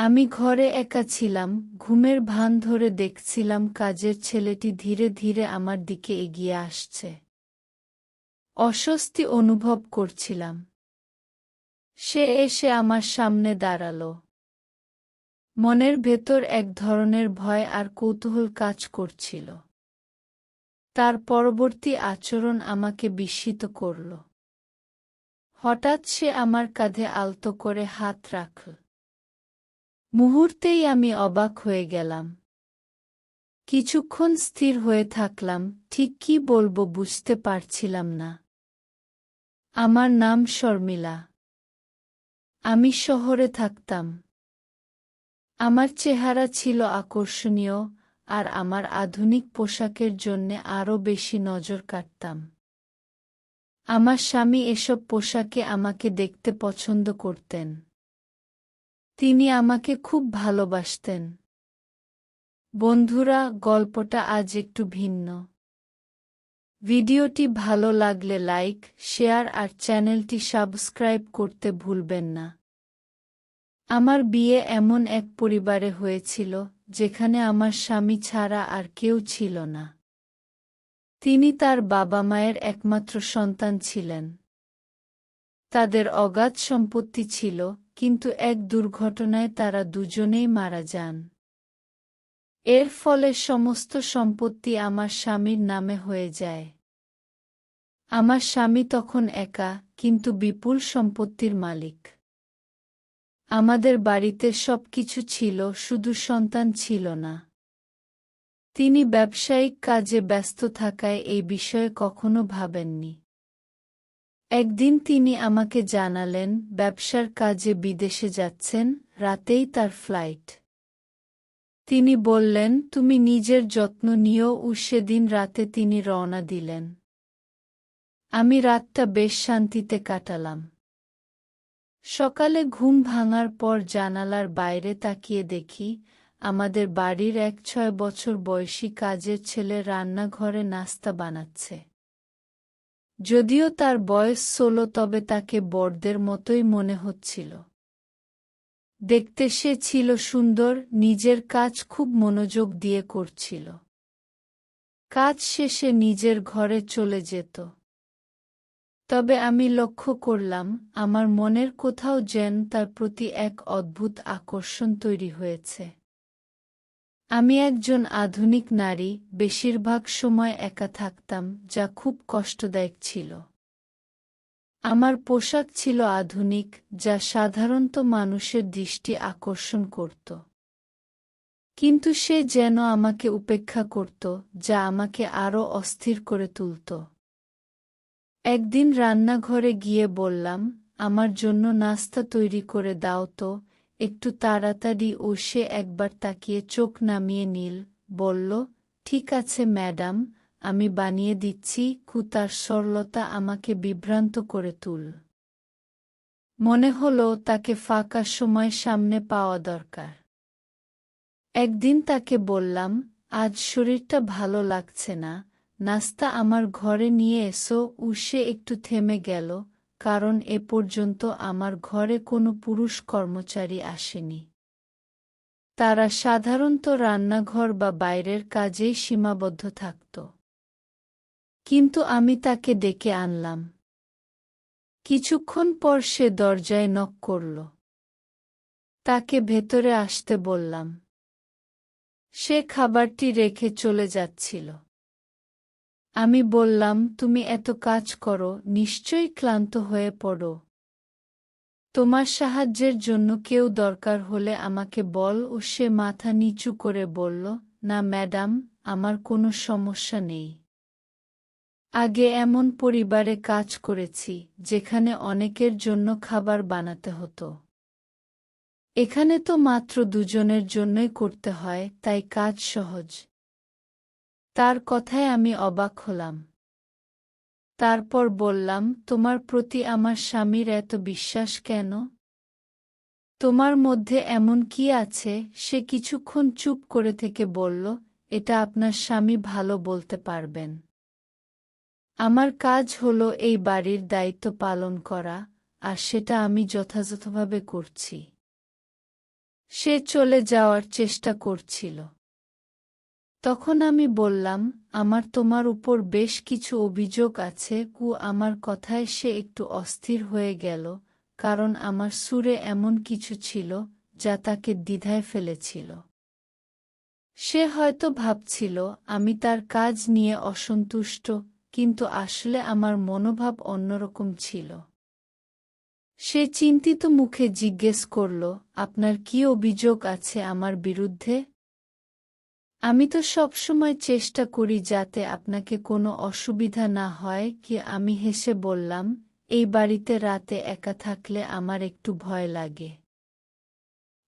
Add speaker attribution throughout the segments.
Speaker 1: আমি ঘরে একা ছিলাম, ঘুমের ভান ধরে দেখছিলাম কাজের ছেলেটি ধীরে ধীরে আমার দিকে এগিয়ে আসছে। অস্বস্তি অনুভব করছিলাম। সে এসে আমার সামনে দাঁড়াল। মনের ভেতর এক ধরনের ভয় আর কৌতূহল কাজ করছিল। তার পরবর্তী আচরণ আমাকে বিস্মিত করল। হঠাৎ সে আমার কাঁধে আলতো করে হাত রাখল। মুহূর্তেই আমি অবাক হয়ে গেলাম। কিছুক্ষণ স্থির হয়ে থাকলাম, ঠিক কি বলব বুঝতে পারছিলাম না। আমার নাম শর্মিলা। আমি শহরে থাকতাম। আমার চেহারা ছিল আকর্ষণীয় আর আমার আধুনিক পোশাকের জন্যে আরও বেশি নজর কাটতাম। আমার স্বামী এসব পোশাকে আমাকে দেখতে পছন্দ করতেন। তিনি আমাকে খুব ভালোবাসতেন। বন্ধুরা, গল্পটা আজ একটু ভিন্ন। ভিডিওটি ভালো লাগলে লাইক, শেয়ার আর চ্যানেলটি সাবস্ক্রাইব করতে ভুলবেন না। আমার বিয়ে এমন এক পরিবারে হয়েছিল, যেখানে আমার স্বামী ছাড়া আর কেউ ছিল না। তিনি তার বাবা মায়ের একমাত্র সন্তান ছিলেন। তাদের অগাধ সম্পত্তি ছিল কিন্তু এক দুর্ঘটনায় তারা দুজনেই মারা যান। এর ফলে সমস্ত সম্পত্তি আমার স্বামীর নামে হয়ে যায়। আমার স্বামী তখন একা, কিন্তু বিপুল সম্পত্তির মালিক। আমাদের বাড়িতে সব কিছু ছিল, শুধু সন্তান ছিল না। তিনি ব্যবসায়িক কাজে ব্যস্ত থাকায় এই বিষয়ে কখনো ভাবেননি। একদিন তিনি আমাকে জানালেন, ব্যবসার কাজে বিদেশে যাচ্ছেন, রাতেই তার ফ্লাইট তিনি বললেন, তুমি নিজের যত্ন নিও ও সেদিন রাতে তিনি রওনা দিলেন। আমি রাতটা বেশ শান্তিতে কাটালাম। সকালে ঘুম ভাঙার পর জানালার বাইরে তাকিয়ে দেখি, আমাদের বাড়ির এক ছয় বছর বয়সী কাজের ছেলে রান্নাঘরে নাস্তা বানাচ্ছে। যদিও তার বয়স ষোলো, তবে তাকে বড়দের মতোই মনে হচ্ছিল। দেখতে সে ছিল সুন্দর, নিজের কাজ খুব মনোযোগ দিয়ে করছিল। কাজ শেষে নিজের ঘরে চলে যেত। তবে আমি লক্ষ্য করলাম, আমার মনের কোথাও যেন তার প্রতি এক অদ্ভুত আকর্ষণ তৈরি হয়েছে। আমি একজন আধুনিক নারী, বেশিরভাগ সময় একা থাকতাম, যা খুব কষ্টদায়ক ছিল। আমার পোশাক ছিল আধুনিক, যা সাধারণত মানুষের দৃষ্টি আকর্ষণ করত। কিন্তু সে যেন আমাকে উপেক্ষা করত, যা আমাকে আরও অস্থির করে তুলত। একদিন রান্নাঘরে গিয়ে বললাম, আমার জন্য নাস্তা তৈরি করে দাও তো। একটু তাড়াতাড়ি ও সে একবার তাকিয়ে চোখ নামিয়ে নীল, বলল, ঠিক আছে ম্যাডাম, আমি বানিয়ে দিচ্ছি কুতার সরলতা আমাকে বিভ্রান্ত করে তুল। মনে হল তাকে ফাঁকা সময় সামনে পাওয়া দরকার। একদিন তাকে বললাম, আজ শরীরটা ভালো লাগছে না, নাস্তা আমার ঘরে নিয়ে এসো। উসে একটু থেমে গেল কারণ এ পর্যন্ত আমার ঘরে কোনো পুরুষ কর্মচারী আসেনি। তারা সাধারণত রান্নাঘর বা বাইরের কাজেই সীমাবদ্ধ থাকত। কিন্তু আমি তাকে ডেকে আনলাম। কিছুক্ষণ পর সে দরজায় নক করল। তাকে ভেতরে আসতে বললাম। সে খাবারটি রেখে চলে যাচ্ছিল। আমি বললাম, তুমি এত কাজ করো, নিশ্চয়ই ক্লান্ত হয়ে পড়ো। তোমার সাহায্যের জন্য কেউ দরকার হলে আমাকে বল। ও সে মাথা নিচু করে বলল, না ম্যাডাম, আমার কোনো সমস্যা নেই। আগে এমন পরিবারে কাজ করেছি, যেখানে অনেকের জন্য খাবার বানাতে হতো। এখানে তো মাত্র দুজনের জন্যই করতে হয়, তাই কাজ সহজ। তার কথায় আমি অবাক হলাম। তারপর বললাম, তোমার প্রতি আমার স্বামীর এত বিশ্বাস কেন? তোমার মধ্যে এমন কি আছে? সে কিছুক্ষণ চুপ করে থেকে বলল, এটা আপনার স্বামী ভালো বলতে পারবেন। আমার কাজ হল এই বাড়ির দায়িত্ব পালন করা, আর সেটা আমি যথাযথভাবে করছি। সে চলে যাওয়ার চেষ্টা করছিল। তখন আমি বললাম, আমার তোমার উপর বেশ কিছু অভিযোগ আছে, কু আমার কথায় সে একটু অস্থির হয়ে গেল, কারণ আমার সুরে এমন কিছু ছিল, যা তাকে দ্বিধায় ফেলেছিল। সে হয়তো ভাবছিল, আমি তার কাজ নিয়ে অসন্তুষ্ট, কিন্তু আসলে আমার মনোভাব অন্যরকম ছিল। সে চিন্তিত মুখে জিজ্ঞেস করল, আপনার কি অভিযোগ আছে আমার বিরুদ্ধে? আমি তো সবসময় চেষ্টা করি যাতে আপনাকে কোনো অসুবিধা না হয় কি আমি হেসে বললাম, এই বাড়িতে রাতে একা থাকলে আমার একটু ভয় লাগে।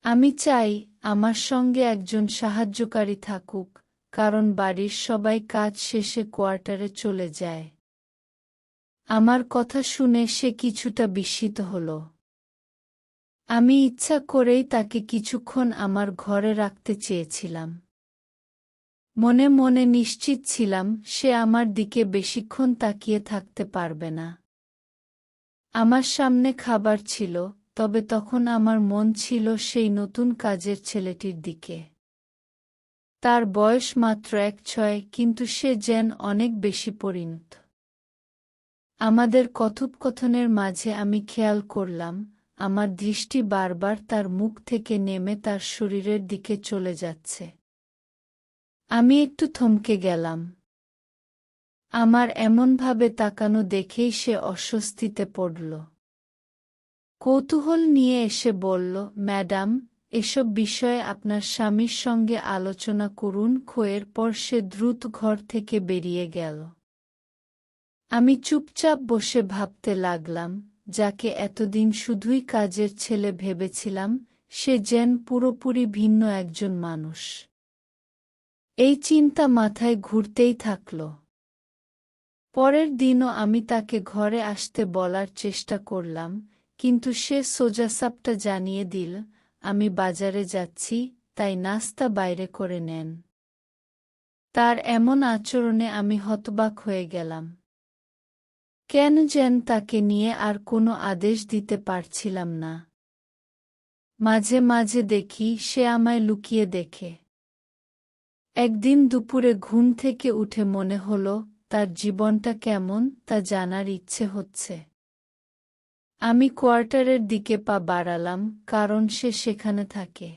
Speaker 1: আমি চাই আমার সঙ্গে একজন সাহায্যকারী থাকুক, কারণ বাড়ির সবাই কাজ শেষে কোয়ার্টারে চলে যায়। আমার কথা শুনে সে কিছুটা বিস্মিত হল। আমি ইচ্ছা করেই তাকে কিছুক্ষণ আমার ঘরে রাখতে চেয়েছিলাম। মনে মনে নিশ্চিত ছিলাম, সে আমার দিকে বেশিক্ষণ তাকিয়ে থাকতে পারবে না। আমার সামনে খাবার ছিল, তবে তখন আমার মন ছিল সেই নতুন কাজের ছেলেটির দিকে। তার বয়স মাত্র এক ছয়, কিন্তু সে যেন অনেক বেশি পরিণত। আমাদের কথোপকথনের মাঝে আমি খেয়াল করলাম, আমার দৃষ্টি বারবার তার মুখ থেকে নেমে তার শরীরের দিকে চলে যাচ্ছে। আমি একটু থমকে গেলাম। আমার এমনভাবে তাকানো দেখেই সে অস্বস্তিতে পড়ল। কৌতূহল নিয়ে এসে বলল, ম্যাডাম, এসব বিষয়ে আপনার স্বামীর সঙ্গে আলোচনা করুন, খোয়ের পর সে দ্রুত ঘর থেকে বেরিয়ে গেল। আমি চুপচাপ বসে ভাবতে লাগলাম, যাকে এতদিন শুধুই কাজের ছেলে ভেবেছিলাম, সে যেন পুরোপুরি ভিন্ন একজন মানুষ। এই চিন্তা মাথায় ঘুরতেই থাকল। পরের দিনও আমি তাকে ঘরে আসতে বলার চেষ্টা করলাম, কিন্তু সে সোজাসাপটা জানিয়ে দিল, আমি বাজারে যাচ্ছি, তাই নাস্তা বাইরে করে নেন। তার এমন আচরণে আমি হতবাক হয়ে গেলাম। কেন যেন তাকে নিয়ে আর কোনো আদেশ দিতে পারছিলাম না। মাঝে মাঝে দেখি সে আমায় লুকিয়ে দেখে। একদিন দুপুরে ঘুম থেকে উঠে মনে হল, তার জীবনটা কেমন তা জানার ইচ্ছে হচ্ছে। আমি কোয়ার্টারের দিকে পা বাড়ালাম, কারণ সে সেখানে থাকে।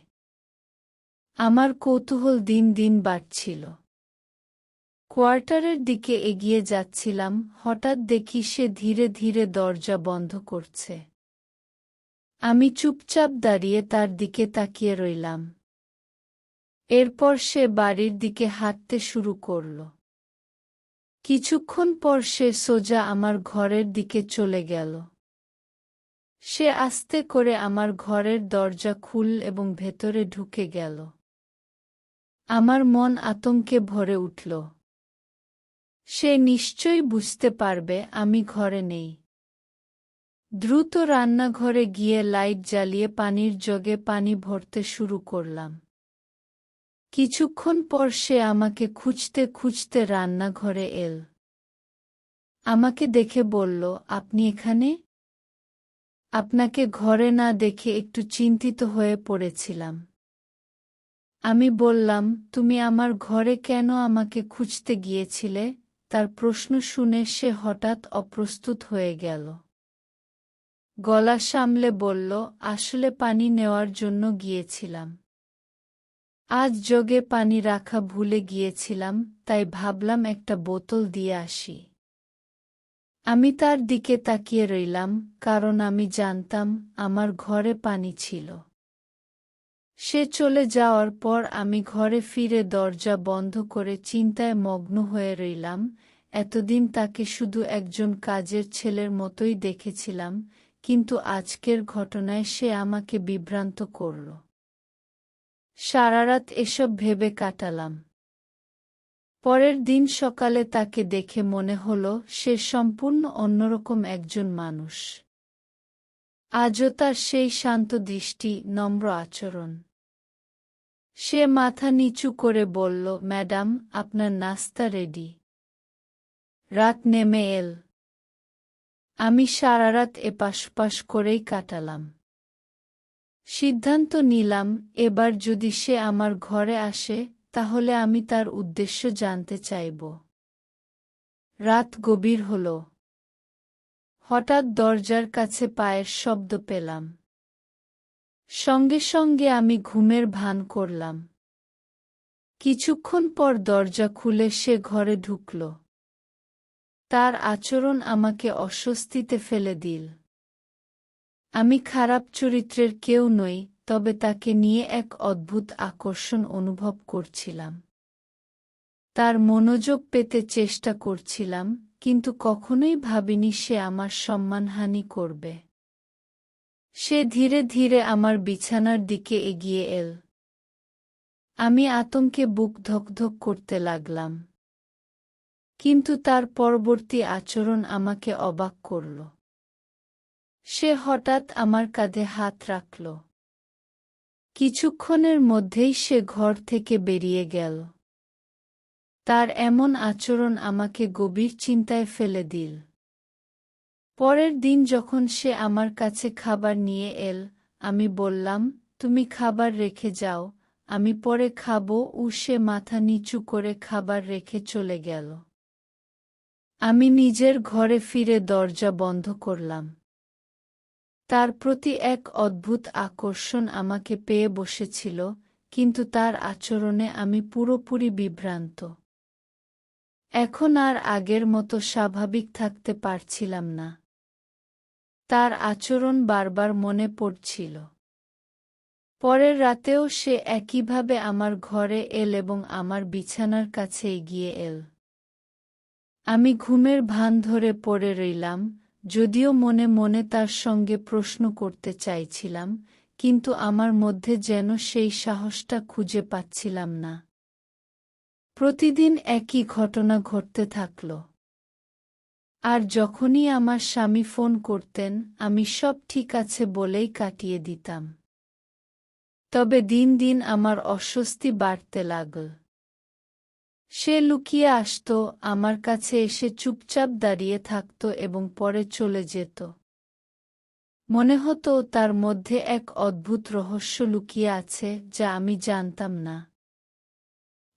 Speaker 1: আমার কৌতূহল দিন দিন বাড়ছিল। কোয়ার্টারের দিকে এগিয়ে যাচ্ছিলাম, হঠাৎ দেখি সে ধীরে ধীরে দরজা বন্ধ করছে। আমি চুপচাপ দাঁড়িয়ে তার দিকে তাকিয়ে রইলাম। এরপর সে বাড়ির দিকে হাঁটতে শুরু করল। কিছুক্ষণ পর সে সোজা আমার ঘরের দিকে চলে গেল। সে আস্তে করে আমার ঘরের দরজা খুল এবং ভেতরে ঢুকে গেল। আমার মন আতঙ্কে ভরে উঠল। সে নিশ্চয়ই বুঝতে পারবে আমি ঘরে নেই। দ্রুত রান্নাঘরে গিয়ে লাইট জ্বালিয়ে পানির জগে পানি ভরতে শুরু করলাম। কিছুক্ষণ পর সে আমাকে খুঁজতে খুঁজতে রান্নাঘরে এল। আমাকে দেখে বলল, আপনি এখানে? আপনাকে ঘরে না দেখে একটু চিন্তিত হয়ে পড়েছিলাম। আমি বললাম, তুমি আমার ঘরে কেন আমাকে খুঁজতে গিয়েছিলে? তার প্রশ্ন শুনে সে হঠাৎ অপ্রস্তুত হয়ে গেল। গলা সামলে বলল, আসলে পানি নেওয়ার জন্য গিয়েছিলাম। আজ জগে পানি রাখা ভুলে গিয়েছিলাম, তাই ভাবলাম একটা বোতল দিয়ে আসি। আমি তার দিকে তাকিয়ে রইলাম, কারণ আমি জানতাম আমার ঘরে পানি ছিল। সে চলে যাওয়ার পর আমি ঘরে ফিরে দরজা বন্ধ করে চিন্তায় মগ্ন হয়ে রইলাম, এতদিন তাকে শুধু একজন কাজের ছেলের মতোই দেখেছিলাম, কিন্তু আজকের ঘটনায় সে আমাকে বিভ্রান্ত করল। সারারাত এসব ভেবে কাটালাম। পরের দিন সকালে তাকে দেখে মনে হল সে সম্পূর্ণ অন্যরকম একজন মানুষ। আজও তার সেই শান্ত দৃষ্টি, নম্র আচরণ। সে মাথা নিচু করে বলল, ম্যাডাম, আপনার নাস্তা রেডি। রাত নেমে এল। আমি সারা রাত এপাশ পাশ করেই কাটালাম। সিদ্ধান্ত নিলাম, এবার যদি সে আমার ঘরে আসে, তাহলে আমি তার উদ্দেশ্য জানতে চাইব। রাত গভীর হল। হঠাৎ দরজার কাছে পায়ের শব্দ পেলাম। সঙ্গে সঙ্গে আমি ঘুমের ভান করলাম। কিছুক্ষণ পর দরজা খুলে সে ঘরে ঢুকল। তার আচরণ আমাকে অস্বস্তিতে ফেলে দিল। আমি খারাপ চরিত্রের কেউ নই, তবে তাকে নিয়ে এক অদ্ভুত আকর্ষণ অনুভব করছিলাম। তার মনোযোগ পেতে চেষ্টা করছিলাম, কিন্তু কখনোই ভাবিনি সে আমার সম্মানহানি করবে। সে ধীরে ধীরে আমার বিছানার দিকে এগিয়ে এল। আমি আতঙ্কে বুক ধকধক করতে লাগলাম। কিন্তু তার পরবর্তী আচরণ আমাকে অবাক করল। সে হঠাৎ আমার কাঁধে হাত রাখল। কিছুক্ষণের মধ্যেই সে ঘর থেকে বেরিয়ে গেল। তার এমন আচরণ আমাকে গভীর চিন্তায় ফেলে দিল। পরের দিন যখন সে আমার কাছে খাবার নিয়ে এল, আমি বললাম, তুমি খাবার রেখে যাও। আমি পরে খাব ও সে মাথা নিচু করে খাবার রেখে চলে গেল। আমি নিজের ঘরে ফিরে দরজা বন্ধ করলাম। তার প্রতি এক অদ্ভুত আকর্ষণ আমাকে পেয়ে বসেছিল, কিন্তু তার আচরণে আমি পুরোপুরি বিভ্রান্ত। এখন আর আগের মতো স্বাভাবিক থাকতে পারছিলাম না। তার আচরণ বারবার মনে পড়ছিল। পরের রাতেও সে একইভাবে আমার ঘরে এল এবং আমার বিছানার কাছে এগিয়ে এল। আমি ঘুমের ভান ধরে পড়ে রইলাম যদিও মনে মনে তার সঙ্গে প্রশ্ন করতে চাইছিলাম, কিন্তু আমার মধ্যে যেন সেই সাহসটা খুঁজে পাচ্ছিলাম না। প্রতিদিন একই ঘটনা ঘটতে থাকল। আর যখনই আমার স্বামী ফোন করতেন, আমি সব ঠিক আছে বলেই কাটিয়ে দিতাম। তবে দিন দিন আমার অস্বস্তি বাড়তে লাগল। সে লুকিয়ে আসত, আমার কাছে এসে চুপচাপ দাঁড়িয়ে থাকত এবং পরে চলে যেত। মনে হতো তার মধ্যে এক অদ্ভুত রহস্য লুকিয়ে আছে যা আমি জানতাম না।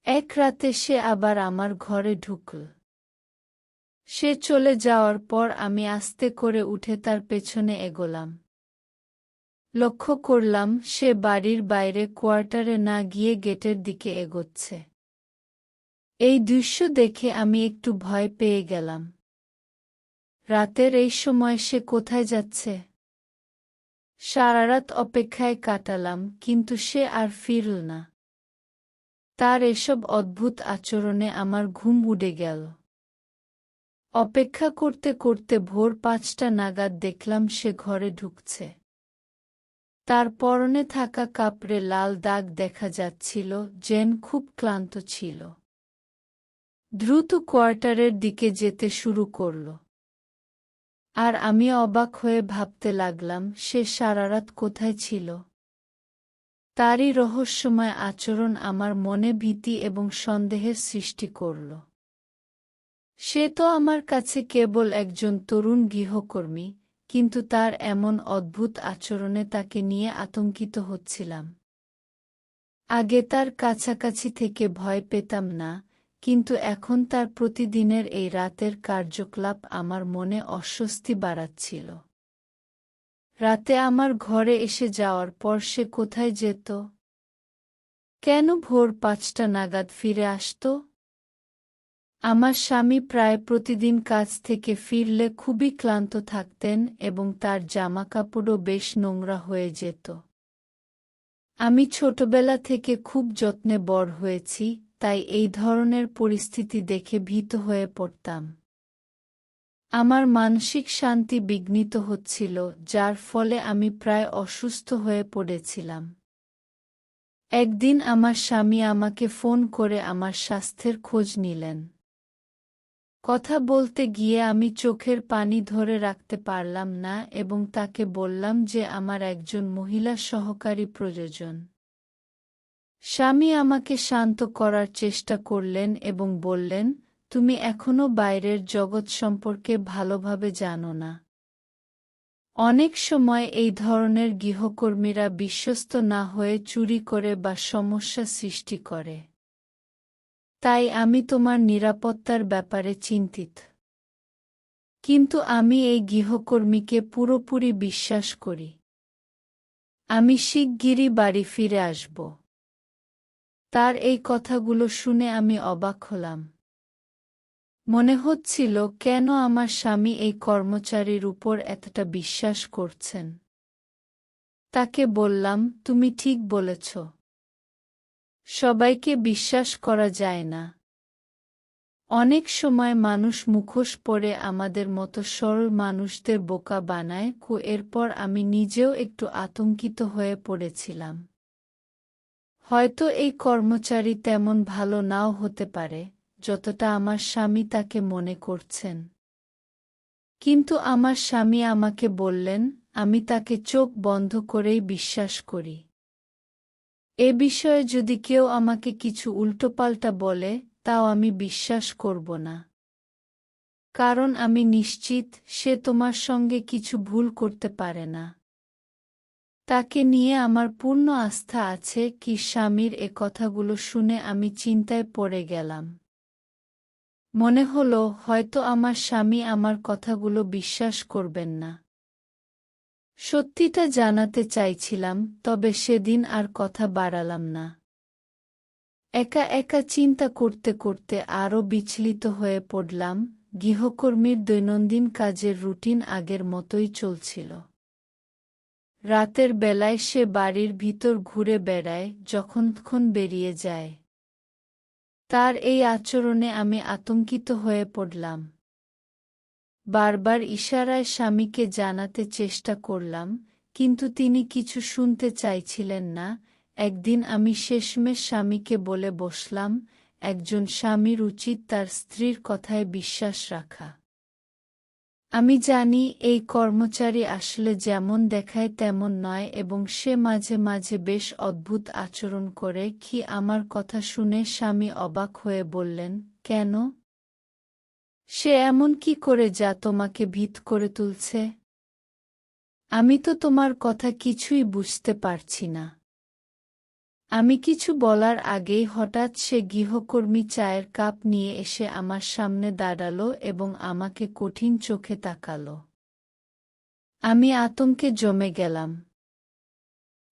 Speaker 1: এক রাতে সে আবার আমার ঘরে ঢুকল। সে চলে যাওয়ার পর আমি আস্তে করে উঠে তার পেছনে এগোলাম। লক্ষ্য করলাম সে বাড়ির বাইরে কোয়ার্টারে না গিয়ে গেটের দিকে এগোচ্ছে। এই দৃশ্য দেখে আমি একটু ভয় পেয়ে গেলাম। রাতের এই সময় সে কোথায় যাচ্ছে? সারারাত অপেক্ষায় কাটালাম, কিন্তু সে আর ফিরল না। তার এসব অদ্ভুত আচরণে আমার ঘুম উড়ে গেল। অপেক্ষা করতে করতে ভোর পাঁচটা নাগাদ দেখলাম সে ঘরে ঢুকছে। তার পরনে থাকা কাপড়ে লাল দাগ দেখা যাচ্ছিল জেন খুব ক্লান্ত ছিল। দ্রুত কোয়ার্টারের দিকে যেতে শুরু করল। আর আমি অবাক হয়ে ভাবতে লাগলাম, সে সারারাত কোথায় ছিল? তারই রহস্যময় আচরণ আমার মনে ভীতি এবং সন্দেহের সৃষ্টি করল। সে তো আমার কাছে কেবল একজন তরুণ গৃহকর্মী, কিন্তু তার এমন অদ্ভুত আচরণে তাকে নিয়ে আতঙ্কিত হচ্ছিলাম। আগে তার কাছাকাছি থেকে ভয় পেতাম না কিন্তু এখন তার প্রতিদিনের এই রাতের কার্যকলাপ আমার মনে অস্বস্তি বাড়াচ্ছিল। রাতে আমার ঘরে এসে যাওয়ার পর সে কোথায় যেত? কেন ভোর পাঁচটা নাগাদ ফিরে আসত? আমার স্বামী প্রায় প্রতিদিন কাজ থেকে ফিরলে খুবই ক্লান্ত থাকতেন এবং তার জামাকাপড়ও বেশ নোংরা হয়ে যেত। আমি ছোটবেলা থেকে খুব যত্নে বড় হয়েছি তাই এই ধরনের পরিস্থিতি দেখে ভীত হয়ে পড়তাম। আমার মানসিক শান্তি বিঘ্নিত হচ্ছিল, যার ফলে আমি প্রায় অসুস্থ হয়ে পড়েছিলাম। একদিন আমার স্বামী আমাকে ফোন করে আমার স্বাস্থ্যের খোঁজ নিলেন। কথা বলতে গিয়ে আমি চোখের পানি ধরে রাখতে পারলাম না এবং তাকে বললাম যে আমার একজন মহিলা সহকারী প্রয়োজন। স্বামী আমাকে শান্ত করার চেষ্টা করলেন এবং বললেন, তুমি এখনও বাইরের জগৎ সম্পর্কে ভালোভাবে জানো না। অনেক সময় এই ধরনের গৃহকর্মীরা বিশ্বস্ত না হয়ে চুরি করে বা সমস্যা সৃষ্টি করে। তাই আমি তোমার নিরাপত্তার ব্যাপারে চিন্তিত। কিন্তু আমি এই গৃহকর্মীকে পুরোপুরি বিশ্বাস করি। আমি শিগগিরই বাড়ি ফিরে আসব। তার এই কথাগুলো শুনে আমি অবাক হলাম। মনে হচ্ছিল, কেন আমার স্বামী এই কর্মচারীর উপর এতটা বিশ্বাস করছেন? তাকে বললাম, তুমি ঠিক বলেছ। সবাইকে বিশ্বাস করা যায় না। অনেক সময় মানুষ মুখোশ পরে আমাদের মতো সরল মানুষদের বোকা বানায় কু, এরপর আমি নিজেও একটু আতঙ্কিত হয়ে পড়েছিলাম। হয়তো এই কর্মচারী তেমন ভালো নাও হতে পারে, যতটা আমার স্বামী তাকে মনে করছেন। কিন্তু আমার স্বামী আমাকে বললেন, আমি তাকে চোখ বন্ধ করেই বিশ্বাস করি। এ বিষয়ে যদি কেউ আমাকে কিছু উল্টোপাল্টা বলে, তাও আমি বিশ্বাস করব না। কারণ আমি নিশ্চিত সে তোমার সঙ্গে কিছু ভুল করতে পারে না। তাকে নিয়ে আমার পূর্ণ আস্থা আছে কি স্বামীর এ কথাগুলো শুনে আমি চিন্তায় পড়ে গেলাম। মনে হলো, হয়তো আমার স্বামী আমার কথাগুলো বিশ্বাস করবেন না। সত্যিটা জানাতে চাইছিলাম, তবে সেদিন আর কথা বাড়ালাম না। একা একা চিন্তা করতে করতে আরও বিচলিত হয়ে পড়লাম, গৃহকর্মীর দৈনন্দিন কাজের রুটিন আগের মতোই চলছিল। রাতের বেলায় সে বাড়ির ভিতর ঘুরে বেড়ায়, যখনক্ষণ বেরিয়ে যায়। তার এই আচরণে আমি আতঙ্কিত হয়ে পড়লাম। বারবার ইশারায় স্বামীকে জানাতে চেষ্টা করলাম, কিন্তু তিনি কিছু শুনতে চাইছিলেন না। একদিন আমি শেষমেশ স্বামীকে বলে বসলাম, একজন স্বামীর উচিত তার স্ত্রীর কথায় বিশ্বাস রাখা। আমি জানি এই কর্মচারী আসলে যেমন দেখায় তেমন নয় এবং সে মাঝে মাঝে বেশ অদ্ভুত আচরণ করে। কি আমার কথা শুনে স্বামী অবাক হয়ে বললেন, কেন? সে এমন কি করে যা তোমাকে ভীত করে তুলছে? আমি তো তোমার কথা কিছুই বুঝতে পারছি না। আমি কিছু বলার আগেই হঠাৎ সে গৃহকর্মী চায়ের কাপ নিয়ে এসে আমার সামনে দাঁড়াল এবং আমাকে কঠিন চোখে তাকালো। আমি আতঙ্কে জমে গেলাম।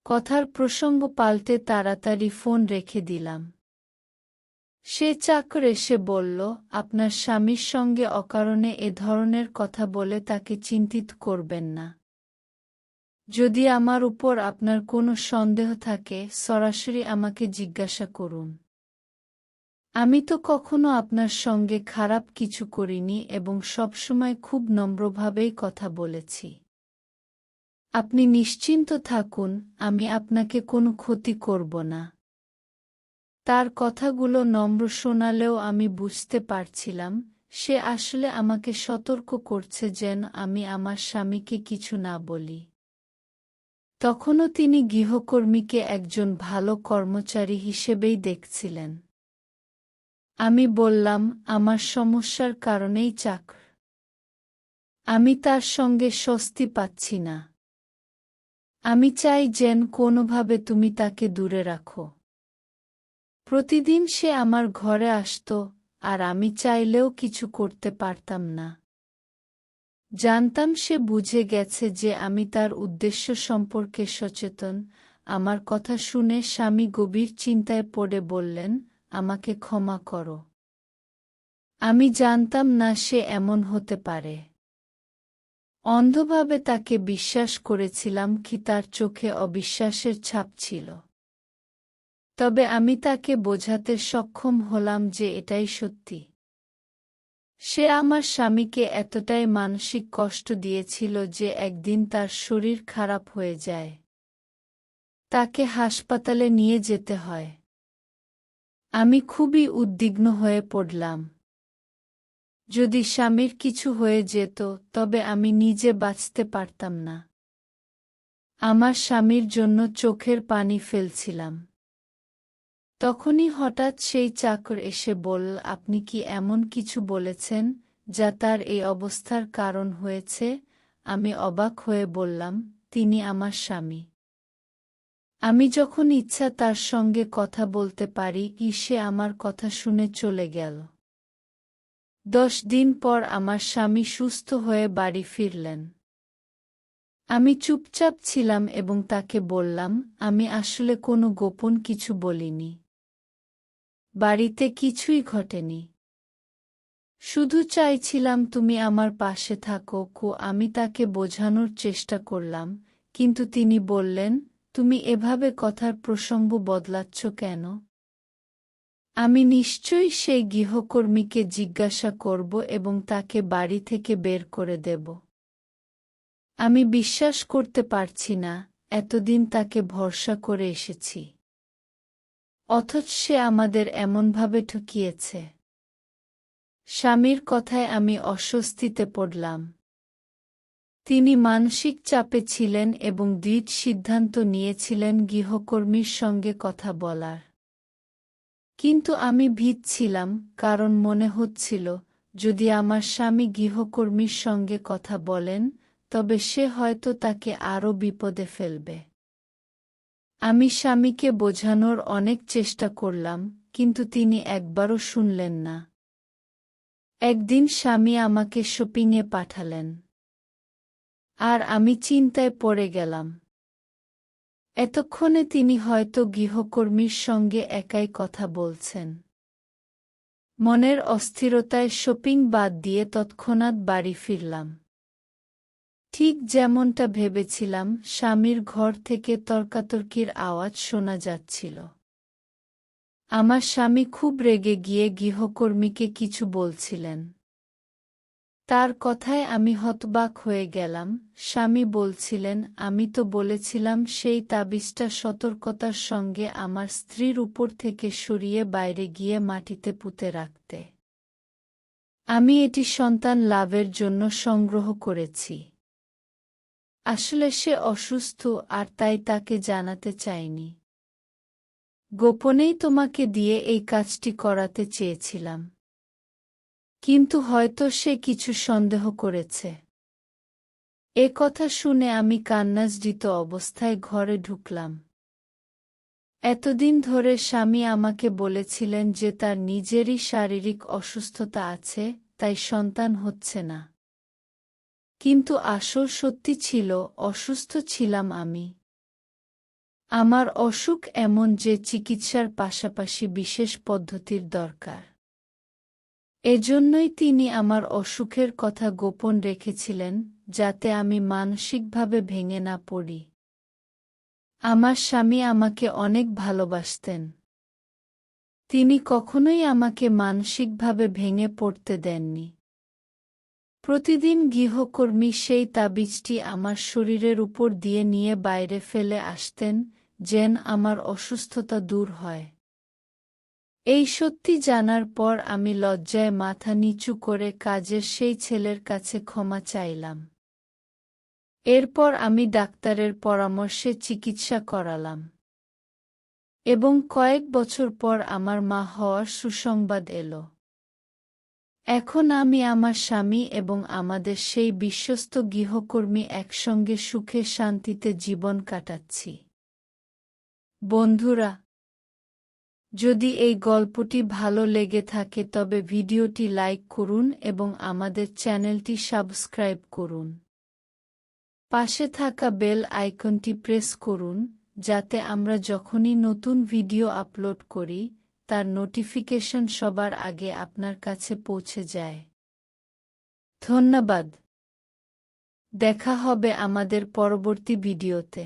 Speaker 1: কথার প্রসঙ্গ পাল্টে তাড়াতাড়ি ফোন রেখে দিলাম। সে চাকর এসে বলল, আপনার স্বামীর সঙ্গে অকারণে এ ধরনের কথা বলে তাকে চিন্তিত করবেন না। যদি আমার উপর আপনার কোনো সন্দেহ থাকে, সরাসরি আমাকে জিজ্ঞাসা করুন। আমি তো কখনো আপনার সঙ্গে খারাপ কিছু করিনি এবং সবসময় খুব নম্রভাবেই কথা বলেছি। আপনি নিশ্চিন্ত থাকুন, আমি আপনাকে কোনো ক্ষতি করব না। তার কথাগুলো নম্র শোনালেও আমি বুঝতে পারছিলাম, সে আসলে আমাকে সতর্ক করছে যেন আমি আমার স্বামীকে কিছু না বলি। তখনও তিনি গৃহকর্মীকে একজন ভালো কর্মচারী হিসেবেই দেখছিলেন। আমি বললাম, আমার সমস্যার কারণেই চাকর। আমি তার সঙ্গে স্বস্তি পাচ্ছি না। আমি চাই যেন কোনোভাবে তুমি তাকে দূরে রাখো। প্রতিদিন সে আমার ঘরে আসত, আর আমি চাইলেও কিছু করতে পারতাম না। জানতাম সে বুঝে গেছে যে আমি তার উদ্দেশ্য সম্পর্কে সচেতন। আমার কথা শুনে স্বামী গভীর চিন্তায় পড়ে বললেন, আমাকে ক্ষমা করো। আমি জানতাম না সে এমন হতে পারে। অন্ধভাবে তাকে বিশ্বাস করেছিলাম কি তার চোখে অবিশ্বাসের ছাপ ছিল। তবে আমি তাকে বোঝাতে সক্ষম হলাম যে এটাই সত্যি। সে আমার স্বামীকে এতটাই মানসিক কষ্ট দিয়েছিল যে একদিন তার শরীর খারাপ হয়ে যায়। তাকে হাসপাতালে নিয়ে যেতে হয়। আমি খুবই উদ্বিগ্ন হয়ে পড়লাম। যদি স্বামীর কিছু হয়ে যেত, তবে আমি নিজে বাঁচতে পারতাম না। আমার স্বামীর জন্য চোখের পানি ফেলছিলাম। তখনই হঠাৎ সেই চাকর এসে বলল, আপনি কি এমন কিছু বলেছেন যা তার এই অবস্থার কারণ হয়েছে? আমি অবাক হয়ে বললাম, তিনি আমার স্বামী। আমি যখন ইচ্ছা তার সঙ্গে কথা বলতে পারি ই সে আমার কথা শুনে চলে গেল? দশ দিন পর আমার স্বামী সুস্থ হয়ে বাড়ি ফিরলেন। আমি চুপচাপ ছিলাম এবং তাকে বললাম, আমি আসলে কোনো গোপন কিছু বলিনি। বাড়িতে কিছুই ঘটেনি। শুধু চাইছিলাম তুমি আমার পাশে থাকো কো, আমি তাকে বোঝানোর চেষ্টা করলাম, কিন্তু তিনি বললেন, তুমি এভাবে কথার প্রসঙ্গ বদলাচ্ছ কেন? আমি নিশ্চয়ই সেই গৃহকর্মীকে জিজ্ঞাসা করব এবং তাকে বাড়ি থেকে বের করে দেব। আমি বিশ্বাস করতে পারছি না, এতদিন তাকে ভরসা করে এসেছি। অথচ সে আমাদের এমনভাবে ঠকিয়েছে। স্বামীর কথায় আমি অস্বস্তিতে পড়লাম। তিনি মানসিক চাপে ছিলেন এবং দৃঢ় সিদ্ধান্ত নিয়েছিলেন গৃহকর্মীর সঙ্গে কথা বলার। কিন্তু আমি ভীত ছিলাম, কারণ মনে হচ্ছিল, যদি আমার স্বামী গৃহকর্মীর সঙ্গে কথা বলেন, তবে সে হয়তো তাকে আরও বিপদে ফেলবে। আমি স্বামীকে বোঝানোর অনেক চেষ্টা করলাম, কিন্তু তিনি একবারও শুনলেন না। একদিন স্বামী আমাকে শপিংয়ে পাঠালেন। আর আমি চিন্তায় পড়ে গেলাম। এতক্ষণে তিনি হয়তো গৃহকর্মীর সঙ্গে একাই কথা বলছেন। মনের অস্থিরতায় শপিং বাদ দিয়ে তৎক্ষণাৎ বাড়ি ফিরলাম। ঠিক যেমনটা ভেবেছিলাম, স্বামীর ঘর থেকে তর্কাতর্কির আওয়াজ শোনা যাচ্ছিল। আমার স্বামী খুব রেগে গিয়ে গৃহকর্মীকে কিছু বলছিলেন। তার কথায় আমি হতবাক হয়ে গেলাম, স্বামী বলছিলেন, আমি তো বলেছিলাম, সেই তাবিজটা সতর্কতার সঙ্গে আমার স্ত্রীর উপর থেকে সরিয়ে বাইরে গিয়ে মাটিতে পুঁতে রাখতে। আমি এটি সন্তান লাভের জন্য সংগ্রহ করেছি। আসলে সে অসুস্থ আর তাই তাকে জানাতে চাইনি। গোপনেই তোমাকে দিয়ে এই কাজটি করাতে চেয়েছিলাম। কিন্তু হয়তো সে কিছু সন্দেহ করেছে। এ কথা শুনে আমি কান্নাজডিত অবস্থায় ঘরে ঢুকলাম। এতদিন ধরে স্বামী আমাকে বলেছিলেন যে তার নিজেরই শারীরিক অসুস্থতা আছে, তাই সন্তান হচ্ছে না। কিন্তু আসল সত্যি ছিল, অসুস্থ ছিলাম আমি। আমার অসুখ এমন যে চিকিৎসার পাশাপাশি বিশেষ পদ্ধতির দরকার। এজন্যই তিনি আমার অসুখের কথা গোপন রেখেছিলেন, যাতে আমি মানসিকভাবে ভেঙে না পড়ি। আমার স্বামী আমাকে অনেক ভালোবাসতেন। তিনি কখনোই আমাকে মানসিকভাবে ভেঙে পড়তে দেননি। প্রতিদিন গৃহকর্মী সেই তাবিজটি আমার শরীরের উপর দিয়ে নিয়ে বাইরে ফেলে আসতেন, যেন আমার অসুস্থতা দূর হয়। এই সত্যি জানার পর আমি লজ্জায় মাথা নিচু করে কাজের সেই ছেলের কাছে ক্ষমা চাইলাম। এরপর আমি ডাক্তারের পরামর্শে চিকিৎসা করালাম। এবং কয়েক বছর পর আমার মা হওয়ার সুসংবাদ এলো। এখন আমি আমার স্বামী এবং আমাদের সেই বিশ্বস্ত গৃহকর্মী একসঙ্গে সুখে শান্তিতে জীবন কাটাচ্ছি। বন্ধুরা, যদি এই গল্পটি ভালো লেগে থাকে তবে ভিডিওটি লাইক করুন এবং আমাদের চ্যানেলটি সাবস্ক্রাইব করুন। পাশে থাকা বেল আইকনটি প্রেস করুন, যাতে আমরা যখনই নতুন ভিডিও আপলোড করি তার নোটিফিকেশন সবার আগে আপনার কাছে পৌঁছে যায়। ধন্যবাদ। দেখা হবে আমাদের পরবর্তী ভিডিওতে।